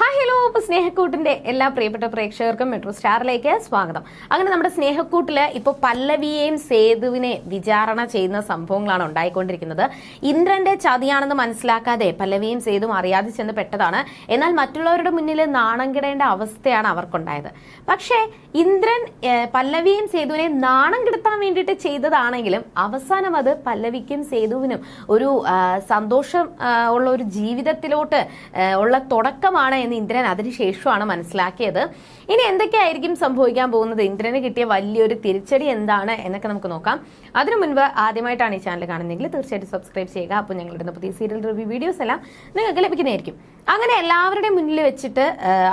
Hi hello ഇപ്പോൾ സ്നേഹക്കൂട്ടിന്റെ എല്ലാ പ്രിയപ്പെട്ട പ്രേക്ഷകർക്കും മെട്രോ സ്റ്റാറിലേക്ക് സ്വാഗതം. അങ്ങനെ നമ്മുടെ സ്നേഹക്കൂട്ടിൽ ഇപ്പോൾ പല്ലവിയെയും സേതുവിനെ വിചാരണ ചെയ്യുന്ന സംഭവങ്ങളാണ് ഉണ്ടായിക്കൊണ്ടിരിക്കുന്നത്. ഇന്ദ്രന്റെ ചതിയാണെന്ന് മനസ്സിലാക്കാതെ പല്ലവിയും സേതും അറിയാതെ ചെന്ന് പെട്ടതാണ്. എന്നാൽ മറ്റുള്ളവരുടെ മുന്നിൽ നാണം കിടേണ്ട അവസ്ഥയാണ് അവർക്കുണ്ടായത്. പക്ഷേ ഇന്ദ്രൻ പല്ലവിയും സേതുവിനെ നാണം കിടത്താൻ വേണ്ടിയിട്ട് ചെയ്തതാണെങ്കിലും അവസാനം അത് പല്ലവിക്കും സേതുവിനും ഒരു സന്തോഷം ഉള്ള ഒരു ജീവിതത്തിലോട്ട് ഉള്ള തുടക്കമാണ് എന്ന് ഇന്ദ്രൻ അതിനുശേഷമാണ് മനസ്സിലാക്കിയത്. ഇനി എന്തൊക്കെയായിരിക്കും സംഭവിക്കാൻ പോകുന്നത്? ഇന്ദ്രന് കിട്ടിയ വലിയൊരു തിരിച്ചടി എന്താണ് എന്നൊക്കെ നമുക്ക് നോക്കാം. അതിനു മുൻപ് ആദ്യമായിട്ടാണ് ഈ ചാനൽ കാണുന്നതെങ്കിൽ തീർച്ചയായിട്ടും സബ്സ്ക്രൈബ് ചെയ്യുക. അപ്പോൾ ഞങ്ങളുടെ പുതിയ സീരിയൽ റിവ്യൂ വീഡിയോസ് എല്ലാം നിങ്ങൾക്ക് ലഭിക്കുന്നതായിരിക്കും. അങ്ങനെ എല്ലാവരുടെയും മുന്നിൽ വെച്ചിട്ട്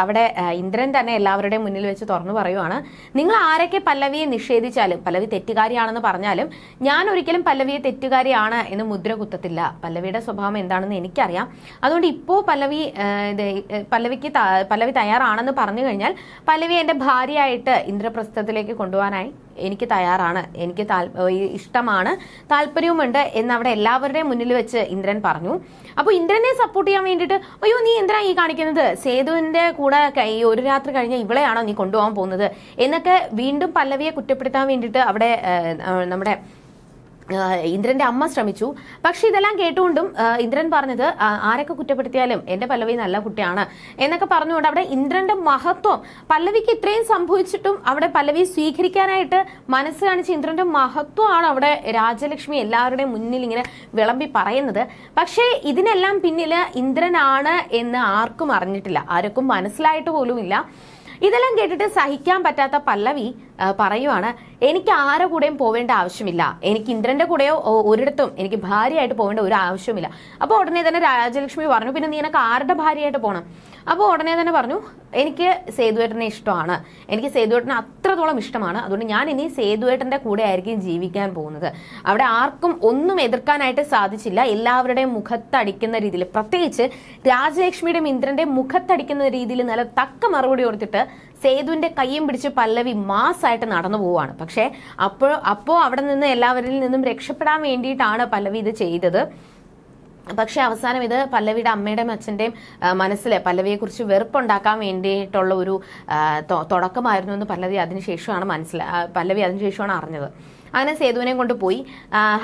അവിടെ ഇന്ദ്രൻ തന്നെ എല്ലാവരുടെയും മുന്നിൽ വെച്ച് തുറന്നു പറയുവാണ് നിങ്ങൾ ആരൊക്കെ പല്ലവിയെ നിഷേധിച്ചാലും പല്ലവി തെറ്റുകാരിയാണെന്ന് പറഞ്ഞാലും ഞാൻ ഒരിക്കലും പല്ലവിയെ തെറ്റുകാരിയാണ് എന്ന് മുദ്ര കുത്തത്തില്ല പല്ലവിയുടെ സ്വഭാവം എന്താണെന്ന് എനിക്കറിയാം. അതുകൊണ്ട് ഇപ്പോൾ പല്ലവി പല്ലവിക്ക് പല്ലവി തയ്യാറാണെന്ന് പറഞ്ഞു കഴിഞ്ഞാൽ പല്ലവി എന്റെ ഭാര്യയായിട്ട് ഇന്ദ്രപ്രസ്ഥത്തിലേക്ക് കൊണ്ടുപോകാനായി. എനിക്ക് തയ്യാറാണ് എനിക്ക് ഇഷ്ടമാണ് താല്പര്യവുമുണ്ട് എന്ന് അവിടെ എല്ലാവരുടെയും മുന്നിൽ വെച്ച് ഇന്ദ്രൻ പറഞ്ഞു. അപ്പോൾ ഇന്ദ്രനെ സപ്പോർട്ട് ചെയ്യാൻ വേണ്ടിയിട്ട് അയ്യോ നീ എന്തിനാ ഈ കാണിക്കുന്നത്? സേതുവിന്റെ കൂടെ ഈ ഒരു രാത്രി കഴിഞ്ഞ ഇവളെയാണോ നീ കൊണ്ടുപോകാൻ പോകുന്നത്? എന്നൊക്കെ വീണ്ടും പല്ലവിയെ കുറ്റപ്പെടുത്താൻ വേണ്ടിയിട്ട് അവിടെ നമ്മുടെ ഇന്ദ്രന്റെ അമ്മ ശ്രമിച്ചു. പക്ഷെ ഇതെല്ലാം കേട്ടുകൊണ്ടും ഇന്ദ്രൻ പറഞ്ഞത് ആരൊക്കെ കുറ്റപ്പെടുത്തിയാലും എന്റെ പല്ലവി നല്ല കുട്ടിയാണ് എന്നൊക്കെ പറഞ്ഞുകൊണ്ട് അവിടെ ഇന്ദ്രന്റെ മഹത്വം പല്ലവിക്ക് ഇത്രയും സംഭവിച്ചിട്ടും അവിടെ പല്ലവി സ്വീകരിക്കാനായിട്ട് മനസ്സ് കാണിച്ച ഇന്ദ്രന്റെ മഹത്വമാണ് അവിടെ രാജലക്ഷ്മി എല്ലാവരുടെയും മുന്നിൽ ഇങ്ങനെ വിളമ്പി പറയുന്നത്. പക്ഷേ ഇതിനെല്ലാം പിന്നിൽ ഇന്ദ്രനാണ് എന്ന് ആർക്കും അറിഞ്ഞിട്ടില്ല. ആർക്കും മനസ്സിലായിട്ട് പോലുമില്ല. ഇതെല്ലാം കേട്ടിട്ട് സഹിക്കാൻ പറ്റാത്ത പല്ലവി പറയുവാണ് എനിക്ക് ആരെ കൂടെയും പോവേണ്ട ആവശ്യമില്ല. എനിക്ക് ഇന്ദ്രന്റെ കൂടെയോ ഒരിടത്തും എനിക്ക് ഭാര്യയായിട്ട് പോവേണ്ട ഒരു ആവശ്യമില്ല അപ്പോൾ ഉടനെ തന്നെ രാജലക്ഷ്മി പറഞ്ഞു പിന്നെ നീ എനക്ക് ആരുടെ ഭാര്യയായിട്ട് പോകണം അപ്പോൾ ഉടനെ തന്നെ പറഞ്ഞു എനിക്ക് സേതുവേട്ടനെ ഇഷ്ടമാണ്. എനിക്ക് സേതുവേട്ടനെ അത്രത്തോളം ഇഷ്ടമാണ്. അതുകൊണ്ട് ഞാൻ ഇനി സേതുവേട്ടന്റെ കൂടെ ആയിരിക്കും ജീവിക്കാൻ പോകുന്നത്. അവിടെ ആർക്കും ഒന്നും എതിർക്കാനായിട്ട് സാധിച്ചില്ല. എല്ലാവരുടെയും മുഖത്തടിക്കുന്ന രീതിയിൽ. പ്രത്യേകിച്ച് രാജലക്ഷ്മിയുടെയും ഇന്ദ്രന്റെ മുഖത്തടിക്കുന്ന രീതിയിൽ നല്ല തക്ക മറുപടി കൊടുത്തിട്ട് സേതുവിന്റെ കൈയും പിടിച്ച് പല്ലവി മാസായിട്ട് നടന്നു പോവുകയാണ്. പക്ഷേ അപ്പോൾ അപ്പോൾ അവിടെ നിന്ന് എല്ലാവരിൽ നിന്നും രക്ഷപ്പെടാൻ വേണ്ടിയിട്ടാണ് പല്ലവി ഇത് ചെയ്തത്. പക്ഷെ അവസാനം ഇത് പല്ലവിയുടെ അമ്മയുടെയും അച്ഛന്റെയും മനസ്സിൽ പല്ലവിയെക്കുറിച്ച് വെറുപ്പുണ്ടാക്കാൻ വേണ്ടിയിട്ടുള്ള ഒരു തുടക്കമായിരുന്നു എന്ന് പല്ലവി അതിനുശേഷമാണ് മനസ്സിലാ പല്ലവി അതിനുശേഷമാണ് അറിഞ്ഞത്. അങ്ങനെ സേതുവിനെ കൊണ്ടുപോയി.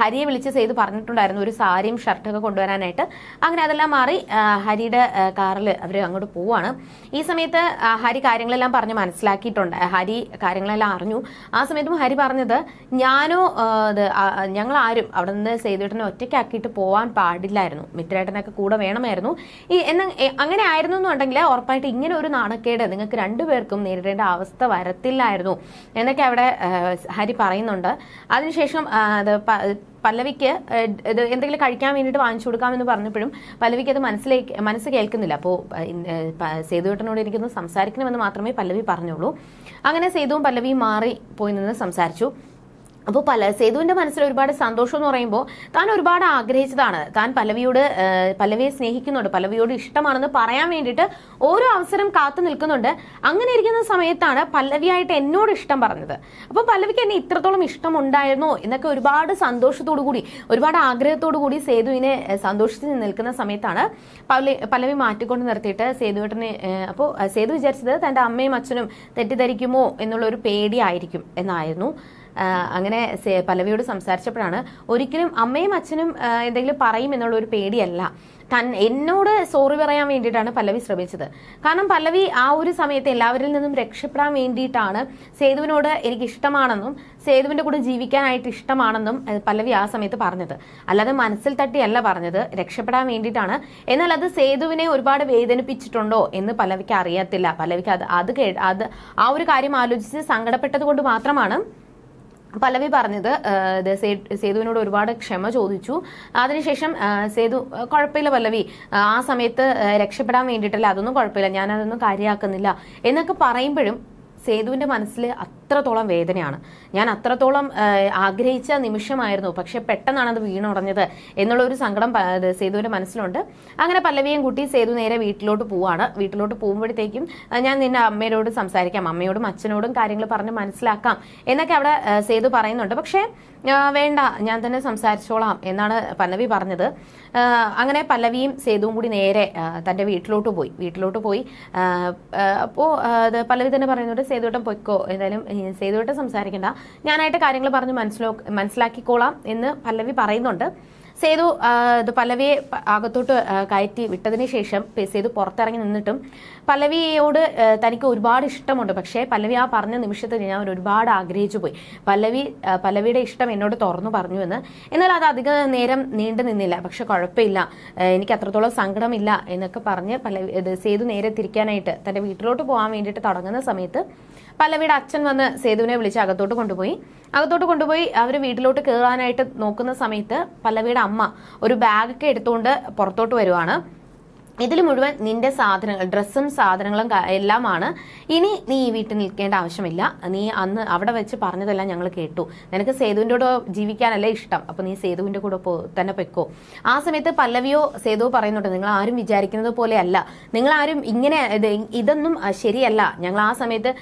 ഹരിയെ വിളിച്ച് സേതു പറഞ്ഞിട്ടുണ്ടായിരുന്നു ഒരു സാരിയും ഷർട്ടൊക്കെ കൊണ്ടുവരാനായിട്ട്. അങ്ങനെ അതെല്ലാം മാറി ഹരിയുടെ കാറിൽ അവർ അങ്ങോട്ട് പോവാണ്. ഈ സമയത്ത് ഹരി കാര്യങ്ങളെല്ലാം പറഞ്ഞ് മനസ്സിലാക്കിയിട്ടുണ്ട്. ഹരി കാര്യങ്ങളെല്ലാം അറിഞ്ഞു. ആ സമയത്തും ഹരി പറഞ്ഞത് ഞാനോ ഞങ്ങൾ ആരും അവിടെ നിന്ന് സേതുവേട്ടനെ ഒറ്റയ്ക്കാക്കിയിട്ട് പോവാൻ പാടില്ലായിരുന്നു. മിത്രേട്ടനൊക്കെ കൂടെ വേണമായിരുന്നു. ഈ എന്ന അങ്ങനെ ആയിരുന്നു എന്നുണ്ടെങ്കിൽ ഉറപ്പായിട്ട് ഇങ്ങനെ ഒരു നാണക്കേട് നിങ്ങൾക്ക് രണ്ടുപേർക്കും നേരിടേണ്ട അവസ്ഥ വരത്തില്ലായിരുന്നു. എന്നൊക്കെ അവിടെ ഹരി പറയുന്നുണ്ട്. അതിനുശേഷം അത് പല്ലവിക്ക് ഇത് എന്തെങ്കിലും കഴിക്കാൻ വേണ്ടിയിട്ട് വാങ്ങിച്ചു കൊടുക്കാമെന്ന് പറഞ്ഞപ്പോഴും പല്ലവിക്ക് അത് മനസ്സിലേക്ക് മനസ്സ് കേൾക്കുന്നില്ല. അപ്പോൾ സേതുവേട്ടനോട് എനിക്കൊന്ന് സംസാരിക്കണമെന്ന് മാത്രമേ പല്ലവി പറഞ്ഞുള്ളൂ. അങ്ങനെ സേതുവും പല്ലവിയും മാറി പോയി നിന്ന് സംസാരിച്ചു. അപ്പോൾ പല സേതുവിന്റെ മനസ്സിൽ ഒരുപാട് സന്തോഷം എന്ന് പറയുമ്പോൾ താൻ ഒരുപാട് ആഗ്രഹിച്ചതാണ്. താൻ പല്ലവിയോട് പല്ലവിയെ സ്നേഹിക്കുന്നുണ്ട് പല്ലവിയോട് ഇഷ്ടമാണെന്ന് പറയാൻ വേണ്ടിയിട്ട് ഓരോ അവസരം കാത്തു നിൽക്കുന്നുണ്ട്. അങ്ങനെ ഇരിക്കുന്ന സമയത്താണ് പല്ലവിയായിട്ട് എന്നോട് ഇഷ്ടം പറഞ്ഞത്. അപ്പോൾ പല്ലവിക്ക് എന്നെ ഇത്രത്തോളം ഇഷ്ടമുണ്ടായിരുന്നോ എന്നൊക്കെ ഒരുപാട് സന്തോഷത്തോടു കൂടി ഒരുപാട് ആഗ്രഹത്തോടു കൂടി സേതുവിനെ സന്തോഷിച്ച് നിൽക്കുന്ന സമയത്താണ് പല്ലവി പല്ലവി മാറ്റിക്കൊണ്ട് നിർത്തിയിട്ട് സേതുവേട്ടനെ അപ്പോൾ സേതു വിചാരിച്ചത് തന്റെ അമ്മയും അച്ഛനും തെറ്റിദ്ധരിക്കുമോ എന്നുള്ള ഒരു പേടിയായിരിക്കും എന്നായിരുന്നു. അങ്ങനെ പല്ലവിയോട് സംസാരിച്ചപ്പോഴാണ് ഒരിക്കലും അമ്മയും അച്ഛനും എന്തെങ്കിലും പറയും എന്നുള്ള ഒരു പേടിയല്ല. തൻ എന്നോട് സോറി പറയാൻ വേണ്ടിയിട്ടാണ് പല്ലവി ശ്രമിച്ചത്. കാരണം പല്ലവി ആ ഒരു സമയത്ത് എല്ലാവരിൽ നിന്നും രക്ഷപ്പെടാൻ വേണ്ടിയിട്ടാണ് സേതുവിനോട് എനിക്ക് ഇഷ്ടമാണെന്നും സേതുവിന്റെ കൂടെ ജീവിക്കാനായിട്ട് ഇഷ്ടമാണെന്നും പല്ലവി ആ സമയത്ത് പറഞ്ഞത്. അല്ലാതെ മനസ്സിൽ തട്ടിയല്ല പറഞ്ഞത് രക്ഷപ്പെടാൻ വേണ്ടിയിട്ടാണ്. എന്നാൽ അത് സേതുവിനെ ഒരുപാട് വേദനിപ്പിച്ചിട്ടുണ്ടോ എന്ന് പല്ലവിക്ക് അറിയത്തില്ല. പല്ലവിക്ക് അത് അത് അത് ആ ഒരു കാര്യം ആലോചിച്ച് സങ്കടപ്പെട്ടത് കൊണ്ട് മാത്രമാണ് പല്ലവി പറഞ്ഞത് സേതുവിനോട് ഒരുപാട് ക്ഷമ ചോദിച്ചു. അതിനുശേഷം സേതു കുഴപ്പമില്ല പല്ലവി. ആ സമയത്ത് രക്ഷപ്പെടാൻ വേണ്ടിയിട്ടല്ല അതൊന്നും കുഴപ്പമില്ല. ഞാൻ അതൊന്നും കാര്യമാക്കുന്നില്ല എന്നൊക്കെ പറയുമ്പോഴും സേതുവിന്റെ മനസ്സിൽ അത്രത്തോളം വേദനയാണ്. ഞാൻ അത്രത്തോളം ആഗ്രഹിച്ച നിമിഷമായിരുന്നു. പക്ഷെ പെട്ടെന്നാണ് അത് വീണുടഞ്ഞത് എന്നുള്ള ഒരു സങ്കടം സേതുവിന്റെ മനസ്സിലുണ്ട്. അങ്ങനെ പല്ലവിയും കൂട്ടി സേതു നേരെ വീട്ടിലോട്ട് പോവാണ്. വീട്ടിലോട്ട് പോകുമ്പോഴത്തേക്കും ഞാൻ നിന്നെ അമ്മയോട് സംസാരിക്കാം അമ്മയോടും അച്ഛനോടും കാര്യങ്ങൾ പറഞ്ഞ് മനസ്സിലാക്കാം എന്നൊക്കെ അവിടെ സേതു പറയുന്നുണ്ട്. പക്ഷേ വേണ്ട ഞാൻ തന്നെ സംസാരിച്ചോളാം എന്നാണ് പല്ലവി പറഞ്ഞത്. അങ്ങനെ പല്ലവിയും സേതുവും കൂടി നേരെ തന്റെ വീട്ടിലോട്ട് പോയി. വീട്ടിലോട്ട് പോയി അപ്പോൾ പല്ലവി തന്നെ പറയുന്നുണ്ട് സേതുവട്ടം പൊയ്ക്കോ? എന്തായാലും സേതുവട്ടം സംസാരിക്കണ്ട. ഞാനായിട്ട് കാര്യങ്ങൾ പറഞ്ഞ് മനസ്സിലോ മനസ്സിലാക്കിക്കോളാം എന്ന് പല്ലവി പറയുന്നുണ്ട്. സേതു ഇത് പല്ലവിയെ അകത്തോട്ട് കയറ്റി വിട്ടതിന് ശേഷം സേതു പുറത്തിറങ്ങി നിന്നിട്ടും പല്ലവിയോട് തനിക്ക് ഒരുപാട് ഇഷ്ടമുണ്ട്. പക്ഷേ പല്ലവി ആ പറഞ്ഞ നിമിഷത്തിൽ ഞാൻ ഒരുപാട് ആഗ്രഹിച്ചു പോയി. പല്ലവി പല്ലവിയുടെ ഇഷ്ടം എന്നോട് തുറന്നു പറഞ്ഞു എന്ന്. എന്നാൽ അത് അധിക നേരം നീണ്ടു നിന്നില്ല. പക്ഷെ കുഴപ്പമില്ല. എനിക്ക് അത്രത്തോളം സങ്കടമില്ല എന്നൊക്കെ പറഞ്ഞ് പല്ലവി സേതു നേരെ തിരിക്കാനായിട്ട് തന്റെ വീട്ടിലോട്ട് പോകാൻ വേണ്ടിയിട്ട് തുടങ്ങുന്ന സമയത്ത് പല്ലവിയുടെ അച്ഛൻ വന്ന് സേതുവിനെ വിളിച്ച് അകത്തോട്ട് കൊണ്ടുപോയി. അകത്തോട്ട് കൊണ്ടുപോയി അവർ വീട്ടിലോട്ട് കയറാനായിട്ട് നോക്കുന്ന സമയത്ത് പല്ലവിയുടെ അമ്മ ഒരു ബാഗൊക്കെ എടുത്തുകൊണ്ട് പുറത്തോട്ട് വരുവാണ്. ഇതിൽ മുഴുവൻ നിന്റെ സാധനങ്ങൾ ഡ്രസ്സും സാധനങ്ങളും എല്ലാമാണ്. ഇനി നീ ഈ വീട്ടിൽ നിൽക്കേണ്ട ആവശ്യമില്ല. നീ അന്ന് അവിടെ വെച്ച് പറഞ്ഞതെല്ലാം ഞങ്ങൾ കേട്ടു. നിനക്ക് സേതുവിന്റെ കൂടെ ജീവിക്കാനല്ലേ ഇഷ്ടം. അപ്പൊ നീ സേതുവിന്റെ കൂടെ പോ തന്നെ പൊയ്ക്കോ. ആ സമയത്ത് പല്ലവിയോ സേതുവോ പറയുന്നുണ്ട് നിങ്ങൾ ആരും വിചാരിക്കുന്നത് പോലെയല്ല. നിങ്ങൾ ആരും ഇങ്ങനെ ഇത് ഇതൊന്നും ശരിയല്ല. ഞങ്ങൾ ആ സമയത്ത്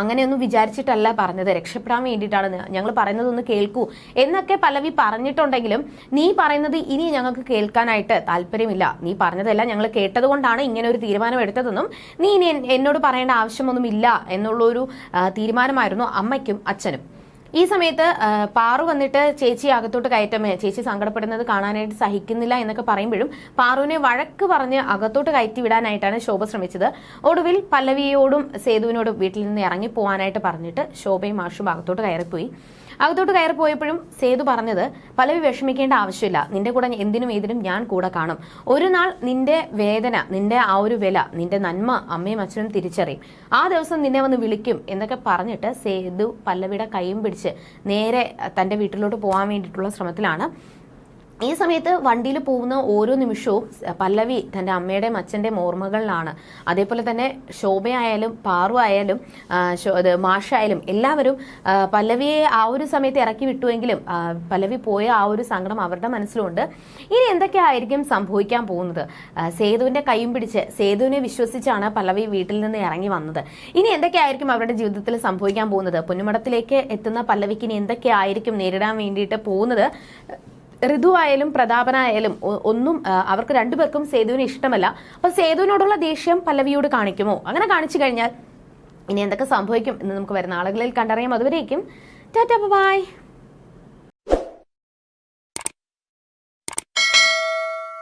അങ്ങനെയൊന്നും വിചാരിച്ചിട്ടല്ല പറഞ്ഞത്. രക്ഷപ്പെടാൻ വേണ്ടിയിട്ടാണ് ഞങ്ങൾ പറയുന്നതൊന്ന് കേൾക്കൂ. എന്നൊക്കെ പല്ലവി പറഞ്ഞിട്ടുണ്ടെങ്കിലും നീ പറയുന്നത് ഇനി ഞങ്ങൾക്ക് കേൾക്കാനായിട്ട് താല്പര്യമില്ല. നീ പറഞ്ഞതെല്ലാം ഞങ്ങൾ കേട്ടതുകൊണ്ടാണ് ഇങ്ങനെ ഒരു തീരുമാനം എടുത്തതെന്നും നീ ഇനി എന്നോട് പറയേണ്ട ആവശ്യമൊന്നുമില്ല എന്നുള്ളൊരു തീരുമാനമായിരുന്നു അമ്മയ്ക്കും അച്ഛനും. ഈ സമയത്ത് പാറു വന്നിട്ട് ചേച്ചി അകത്തോട്ട് കയറ്റമേ ചേച്ചി സങ്കടപ്പെടുന്നത് കാണാനായിട്ട് സഹിക്കുന്നില്ല എന്നൊക്കെ പറയുമ്പോഴും പാറുവിനെ വഴക്ക് പറഞ്ഞ് അകത്തോട്ട് കയറ്റി വിടാനായിട്ടാണ് ശോഭ ശ്രമിച്ചത്. ഒടുവിൽ പല്ലവിയോടും സേതുവിനോടും വീട്ടിൽ നിന്ന് ഇറങ്ങി പോകാനായിട്ട് പറഞ്ഞിട്ട് ശോഭയും മാഷും അകത്തോട്ട് കയറിപ്പോയി. അകത്തോട്ട് കയറി പോയപ്പോഴും സേതു പറഞ്ഞത് പലവി വിഷമിക്കേണ്ട ആവശ്യമില്ല. നിന്റെ കൂടെ എന്തിനും ഏതിനും ഞാൻ കൂടെ കാണും. ഒരു നാൾ നിന്റെ വേദന നിന്റെ ആ ഒരു വില നിന്റെ നന്മ അമ്മയും അച്ഛനും തിരിച്ചറിയും. ആ ദിവസം നിന്നെ വന്ന് വിളിക്കും എന്നൊക്കെ പറഞ്ഞിട്ട് സേതു പല്ലവിയുടെ കൈയും പിടിച്ച് നേരെ തന്റെ വീട്ടിലോട്ട് പോകാൻ വേണ്ടിയിട്ടുള്ള ശ്രമത്തിലാണ്. ഈ സമയത്ത് വണ്ടിയിൽ പോകുന്ന ഓരോ നിമിഷവും പല്ലവി തന്റെ അമ്മയുടെയും അച്ഛന്റെയും ഓർമ്മകളിലാണ്. അതേപോലെ തന്നെ ശോഭയായാലും പാറു ആയാലും മാഷായാലും എല്ലാവരും പല്ലവിയെ ആ ഒരു സമയത്ത് ഇറക്കി വിട്ടുവെങ്കിലും പല്ലവി പോയ ആ ഒരു സങ്കടം അവരുടെ മനസ്സിലുണ്ട്. ഇനി എന്തൊക്കെയായിരിക്കും സംഭവിക്കാൻ പോകുന്നത്? സേതുവിന്റെ കൈയും പിടിച്ച് സേതുവിനെ വിശ്വസിച്ചാണ് പല്ലവി വീട്ടിൽ നിന്ന് ഇറങ്ങി വന്നത്. ഇനി എന്തൊക്കെയായിരിക്കും അവരുടെ ജീവിതത്തിൽ സംഭവിക്കാൻ പോകുന്നത്? പൊന്നുമടത്തിലേക്ക് എത്തുന്ന പല്ലവിക്ക് ഇനി എന്തൊക്കെയായിരിക്കും നേരിടാൻ വേണ്ടിയിട്ട് പോകുന്നത്? ഋതു ആയാലും പ്രതാപനായാലും ഒന്നും അവർക്ക് രണ്ടുപേർക്കും സേതുവിന് ഇഷ്ടമല്ല. അപ്പൊ സേതുവിനോടുള്ള ദേഷ്യം പല്ലവിയോട് കാണിക്കുമോ? അങ്ങനെ കാണിച്ചു കഴിഞ്ഞാൽ ഇനി എന്തൊക്കെ സംഭവിക്കും എന്ന് നമുക്ക് വരുന്ന ആളുകളിൽ കണ്ടറിയാം. അതുവരേക്കും ടാറ്റ ബൈ.